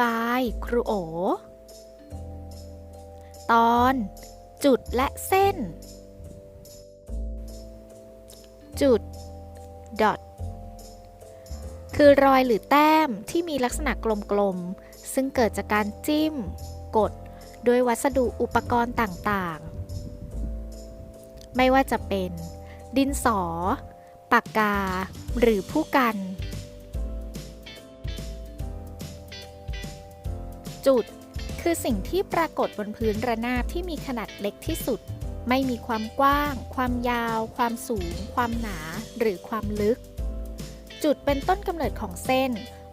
บายครูโอ ตอนจุดและเส้น จุด dot คือรอยหรือแต้มที่มีลักษณะกลมๆ ซึ่งเกิดจากการจิ้ม กด ด้วยวัสดุอุปกรณ์ต่างๆ ไม่ว่าจะเป็น ดินสอ ปากกา หรือผู้กัน จุด คือสิ่งที่ปรากฏบนพื้นระนาบที่มีขนาดเล็กที่สุด ไม่มีความกว้าง ความยาว ความสูง ความหนา หรือความลึก จุดเป็นต้นกำเนิดของเส้น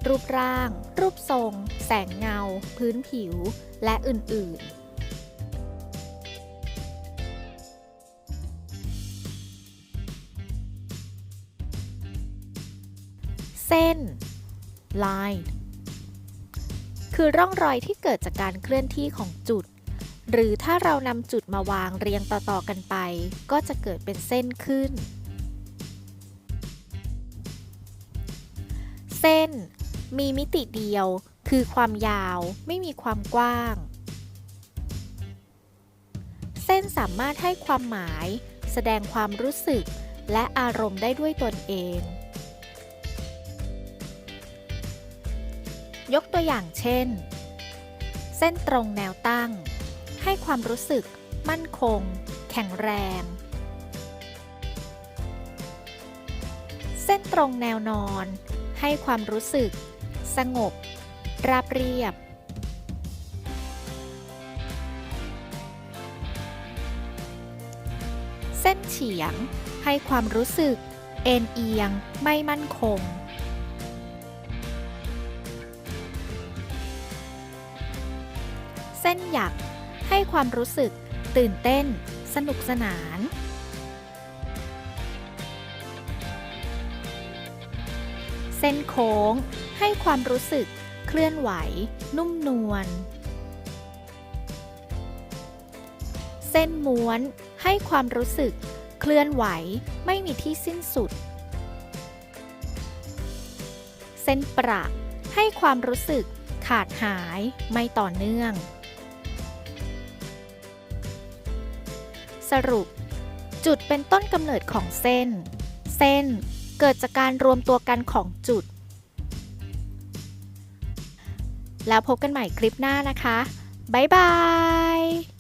รูปร่าง รูปทรง แสงเงา พื้นผิว และอื่น ๆเส้น line คือร่องรอยที่เกิดจากการเคลื่อนที่ของจุด หรือถ้าเรานำจุดมาวางเรียงต่อๆกันไป ก็จะเกิดเป็นเส้นขึ้น เส้น มีมิติเดียว คือความยาว ไม่มีความกว้าง เส้นสามารถให้ความหมาย แสดงความรู้สึก และอารมณ์ได้ด้วยตนเอง ยกตัวอย่างเช่น เส้นตรงแนวตั้ง ให้ความรู้สึก มั่นคง แข็งแรง เส้นตรงแนวนอน ให้ความรู้สึก สงบ ราบเรียบ เส้นเฉียง ให้ความรู้สึก เอ็นเอียง ไม่มั่นคง เส้นหยัก ให้ความรู้สึก ตื่นเต้น สนุกสนาน เส้นโค้ง ให้ความรู้สึก เคลื่อนไหว นุ่มนวล เส้นม้วน ให้ความรู้สึก เคลื่อนไหว ไม่มีที่สิ้นสุด เส้นประให้ความรู้สึกขาดหายไม่ต่อเนื่อง สรุป จุดเป็นต้นกำเนิดของเส้น เส้นเกิดจากการรวมตัวกันของจุด แล้วพบกันใหม่คลิปหน้านะคะ บ๊ายบาย